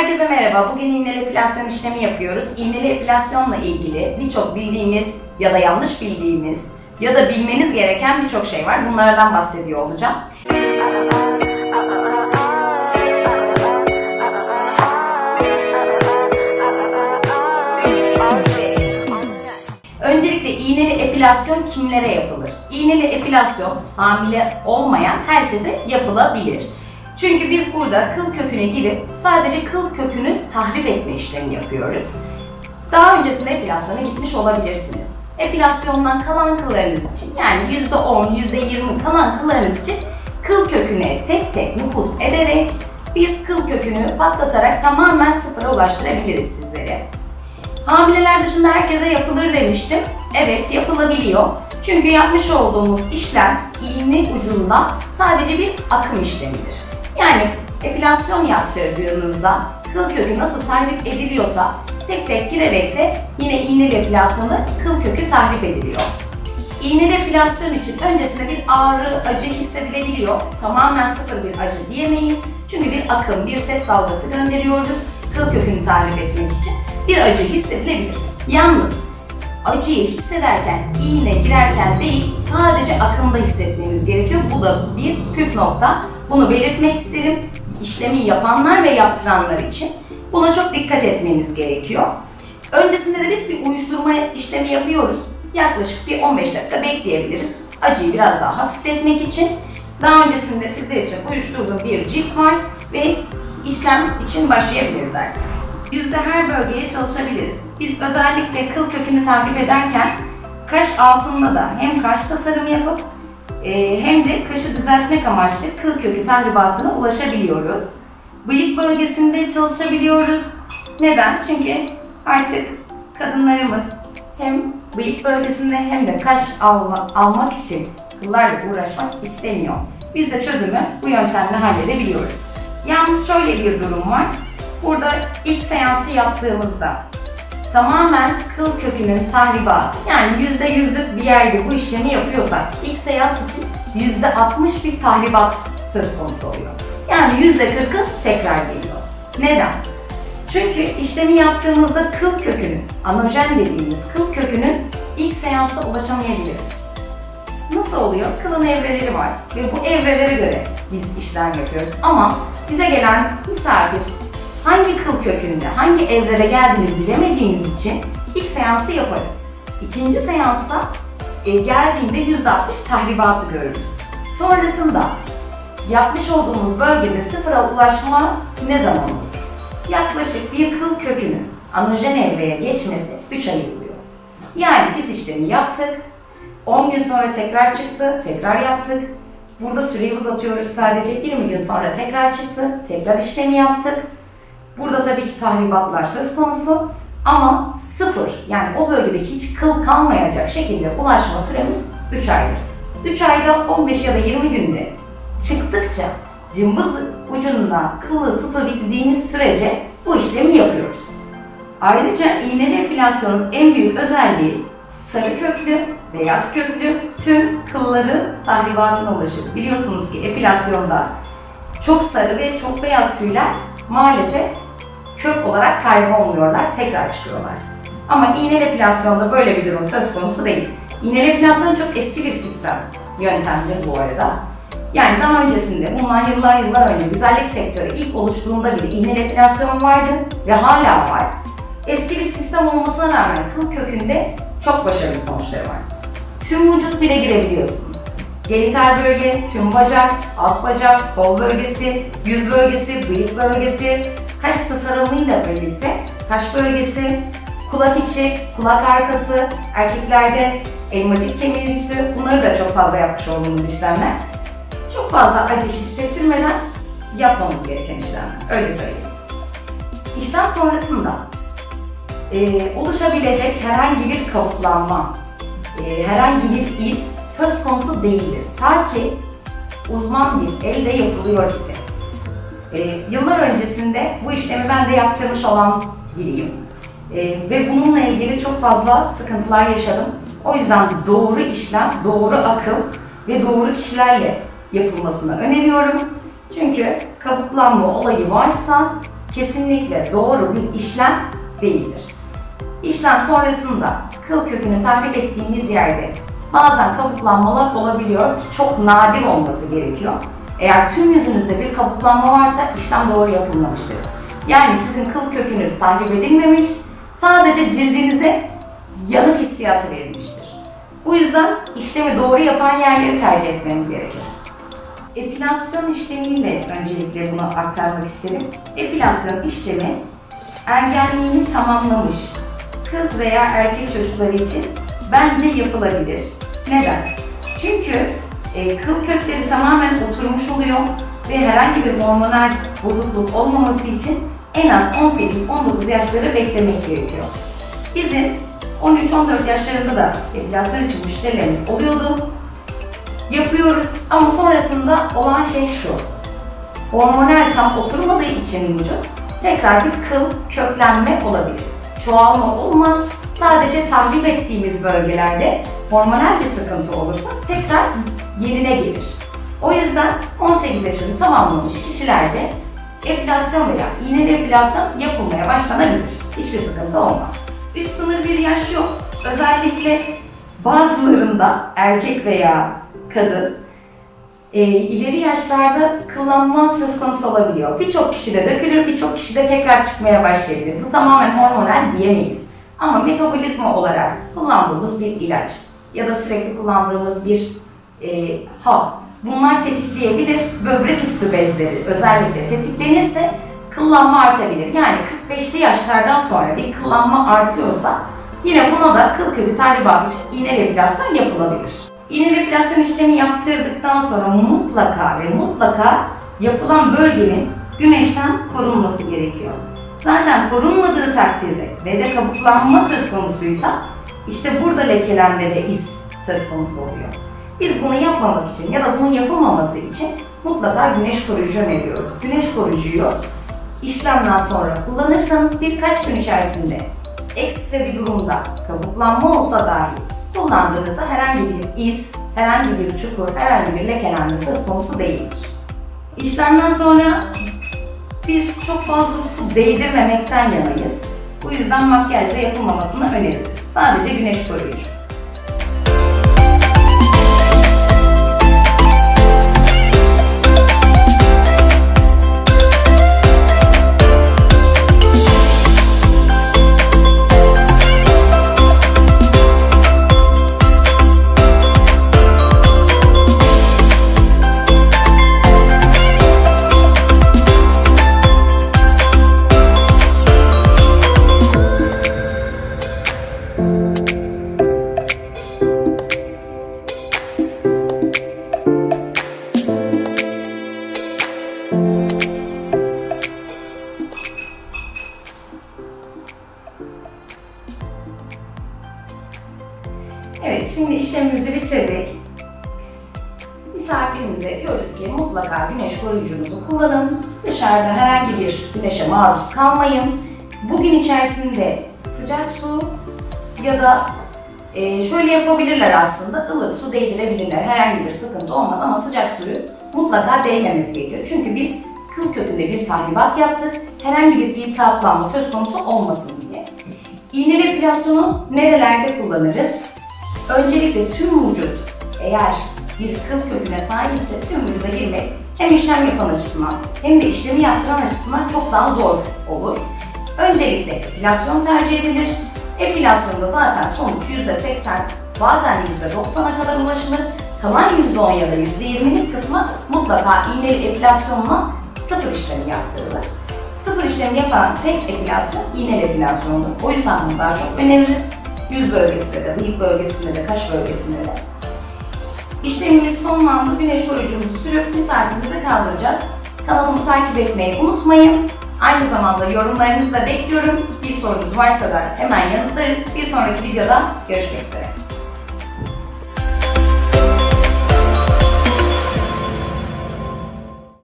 Herkese merhaba. Bugün iğneli epilasyon işlemi yapıyoruz. İğneli epilasyonla ilgili birçok bildiğimiz ya da yanlış bildiğimiz ya da bilmeniz gereken birçok şey var. Bunlardan bahsediyor olacağım. Öncelikle iğneli epilasyon kimlere yapılır? İğneli epilasyon hamile olmayan herkese yapılabilir. Çünkü biz burada kıl köküne girip sadece kıl kökünü tahrip etme işlemi yapıyoruz. Daha öncesinde epilasyona gitmiş olabilirsiniz. Epilasyondan kalan kıllarınız için yani %10, %20 kalan kıllarınız için kıl köküne tek tek nüfuz ederek biz kıl kökünü patlatarak tamamen sıfıra ulaştırabiliriz sizlere. Hamileler dışında herkese yapılır demiştim. Evet yapılabiliyor. Çünkü yapmış olduğumuz işlem iğne ucunda sadece bir akım işlemidir. Yani epilasyon yaptırdığınızda kıl kökü nasıl tahrip ediliyorsa tek tek girerek de yine iğneli epilasyonu kıl kökü tahrip ediliyor. İğneli epilasyon için öncesinde bir ağrı, acı hissedilebiliyor. Tamamen sıfır bir acı diyemeyiz. Çünkü bir akım, bir ses dalgası gönderiyoruz kıl kökünü tahrip etmek için. Bir acı hissedilebilir. Yalnız acıyı hissederken, iğne girerken değil, sadece akımda hissetmeniz gerekiyor. Bu da bir püf nokta. Bunu belirtmek isterim. İşlemi yapanlar ve yaptıranlar için. Buna çok dikkat etmeniz gerekiyor. Öncesinde de biz bir uyuşturma işlemi yapıyoruz. Yaklaşık bir 15 dakika bekleyebiliriz. Acıyı biraz daha hafifletmek için. Daha öncesinde sizler için uyuşturduğum bir cilt var ve işlem için başlayabiliriz artık. Yüzde her bölgeye çalışabiliriz. Biz özellikle kıl kökünü takip ederken kaş altında da hem kaş tasarımı yapıp e, hem de kaşı düzeltmek amaçlı kıl kökü tahribatına ulaşabiliyoruz. Bıyık bölgesinde çalışabiliyoruz. Neden? Çünkü artık kadınlarımız hem bıyık bölgesinde hem de kaş alma, almak için kıllarla uğraşmak istemiyor. Biz de çözümü bu yöntemle halledebiliyoruz. Yalnız şöyle bir durum var. Burada ilk seansı yaptığımızda tamamen kıl kökünün tahribatı yani yüzde yüzlük bir yerde bu işlemi yapıyorsak ilk seans için yüzde 60 bir tahribat söz konusu oluyor. Yani yüzde 40'ı tekrar geliyor. Neden? Çünkü işlemi yaptığımızda kıl kökünün, anojen dediğimiz kıl kökünün ilk seansta ulaşamayabiliriz. Nasıl oluyor? Kılın evreleri var ve bu evrelere göre biz işlem yapıyoruz. Ama bize gelen misafir hangi kıl kökünde, hangi evrede geldiğini bilemediğimiz için ilk seansı yaparız. İkinci seansta e, geldiğinde %60 tahribatı görürüz. Sonrasında yapmış olduğumuz bölgede sıfıra ulaşma ne zaman olur? Yaklaşık bir kıl kökünün anojen evreye geçmesi 3 ay buluyor. Yani biz işlemi yaptık, 10 gün sonra tekrar çıktı, tekrar yaptık. Burada süreyi uzatıyoruz sadece 20 gün sonra tekrar çıktı, tekrar işlemi yaptık. Burada tabii ki tahribatlar söz konusu ama sıfır yani o bölgedeki hiç kıl kalmayacak şekilde ulaşma süremiz 3 aydır. 3 ayda 15 ya da 20 günde çıktıkça cımbız ucunda kılı tutabildiğimiz sürece bu işlemi yapıyoruz. Ayrıca iğneli epilasyonun en büyük özelliği sarı köklü, beyaz köklü tüm kılları tahribatına ulaşır. Biliyorsunuz ki epilasyonda çok sarı ve çok beyaz tüyler maalesef kök olarak kaybolmuyorlar, tekrar çıkıyorlar. Ama iğneli epilasyonda böyle bir durum söz konusu değil. İğneli epilasyon çok eski bir sistem, yöntemdir bu arada. Yani daha öncesinde, bundan yıllar yıllar önce güzellik sektörü ilk oluştuğunda bile iğneli epilasyon vardı ve hala var. Eski bir sistem olmasına rağmen kıl kökünde çok başarılı sonuçları var. Tüm vücut bile girebiliyorsunuz. Genital bölge, tüm bacak, alt bacak, kol bölgesi, yüz bölgesi, bıyık bölgesi, kaş tasarımıyla birlikte kaş bölgesi, kulak içi, kulak arkası, erkeklerde elmacık kemiği üstü bunları da çok fazla yapmış olduğumuz işlemler. Çok fazla acı hissettirmeden yapmamız gereken işlemler. Öyle söyleyeyim. İşlem sonrasında e, oluşabilecek herhangi bir kabuklanma, e, herhangi bir iz söz konusu değildir. Ta ki uzman bir elde yapılıyor ise. E, yıllar öncesinde bu işlemi ben de yaptırmış olan biriyim. E, ve bununla ilgili çok fazla sıkıntılar yaşadım. O yüzden doğru işlem, doğru akım ve doğru kişilerle yapılmasını öneriyorum. Çünkü kabuklanma olayı varsa kesinlikle doğru bir işlem değildir. İşlem sonrasında kıl kökünü tahrip ettiğimiz yerde bazen kabuklanmalar olabiliyor çok nadir olması gerekiyor. Eğer tüm yüzünüzde bir kabuklanma varsa işlem doğru yapılmamıştır. Yani sizin kıl kökünüz tahrip edilmemiş, sadece cildinize yanık hissiyatı verilmiştir. Bu yüzden işlemi doğru yapan yerleri tercih etmeniz gerekir. Epilasyon işlemiyle öncelikle bunu aktarmak isterim. Epilasyon işlemi ergenliğini tamamlamış kız veya erkek çocukları için bence yapılabilir. Neden? Çünkü e, kıl kökleri tamamen oturmuş oluyor ve herhangi bir hormonal bozukluk olmaması için en az 18-19 yaşları beklemek gerekiyor. Bizim 13-14 yaşlarında da epilasyon için müşterilerimiz oluyordu. Yapıyoruz ama sonrasında olan şey şu. Hormonal tam oturmadığı için vücut tekrar bir kıl köklenme olabilir. Çoğalma olmaz. Sadece tahrip ettiğimiz bölgelerde hormonal bir sıkıntı olursa tekrar yerine gelir. O yüzden 18 yaşını tamamlamış kişilerde epilasyon veya iğneli epilasyon yapılmaya başlanabilir. Hiçbir sıkıntı olmaz. Üst sınır bir yaş yok. Özellikle bazılarında erkek veya kadın e, ileri yaşlarda kıllanma söz konusu olabiliyor. Birçok kişide dökülür, birçok kişide tekrar çıkmaya başlayabilir. Bu tamamen hormonal diyemeyiz. Ama metabolizma olarak kullandığımız bir ilaç ya da sürekli kullandığımız bir e, hap bunlar tetikleyebilir. Böbrek üstü bezleri özellikle tetiklenirse kıllanma artabilir. Yani 45'li yaşlardan sonra bir kıllanma artıyorsa yine buna da kıl kökü tahribatı için iğne epilasyon yapılabilir. İğne epilasyon işlemi yaptırdıktan sonra mutlaka ve mutlaka yapılan bölgenin güneşten korunması gerekiyor. Zaten korunmadığı takdirde ve de kabuklanma söz konusuysa işte burada lekelenme ve iz söz konusu oluyor. Biz bunu yapmamak için ya da bunun yapılmaması için mutlaka güneş koruyucu öneriyoruz. Güneş koruyucuyu işlemden sonra kullanırsanız birkaç gün içerisinde ekstra bir durumda kabuklanma olsa dahi kullandığınızda herhangi bir iz, herhangi bir çukur, herhangi bir lekelenme söz konusu değildir. İşlemden sonra biz çok fazla su değdirmemekten yanayız. Bu yüzden makyajda yapılmamasını öneririz. Sadece güneş koruyucu. Koruyucunuzu kullanın. Dışarıda herhangi bir güneşe maruz kalmayın. Bugün içerisinde sıcak su ya da e, şöyle yapabilirler aslında ılık su değdirebilirler. Herhangi bir sıkıntı olmaz ama sıcak suyu mutlaka değmemiz gerekiyor. Çünkü biz kıl kökünde bir tahribat yaptık. Herhangi bir iltihaplanma söz konusu olmasın diye. İğneli epilasyonu nerelerde kullanırız? Öncelikle tüm vücut eğer bir kıl köküne sahipse tüm vücuda girmek hem işlem yapan açısından hem de işlemi yaptıran açısından çok daha zor olur. Öncelikle epilasyon tercih edilir. Epilasyonda zaten sonuç %80 bazen %90'a kadar ulaşılır. Kalan %10 ya da %20'lik kısmı mutlaka iğneli epilasyonla sıfır işlemi yaptırılır. Sıfır işlemi yapan tek epilasyon iğneli epilasyondur. O yüzden bunu daha çok öneririz. Yüz bölgesinde de, bıyık bölgesinde de, kaş bölgesinde de. İşlemimiz sonlandı. Koruyucumuzu misafirimize kaldıracağız. Kanalımı takip etmeyi unutmayın. Aynı zamanda yorumlarınızı da bekliyorum. Bir sorunuz varsa da hemen yanıtlarız. Bir sonraki videoda görüşmek üzere.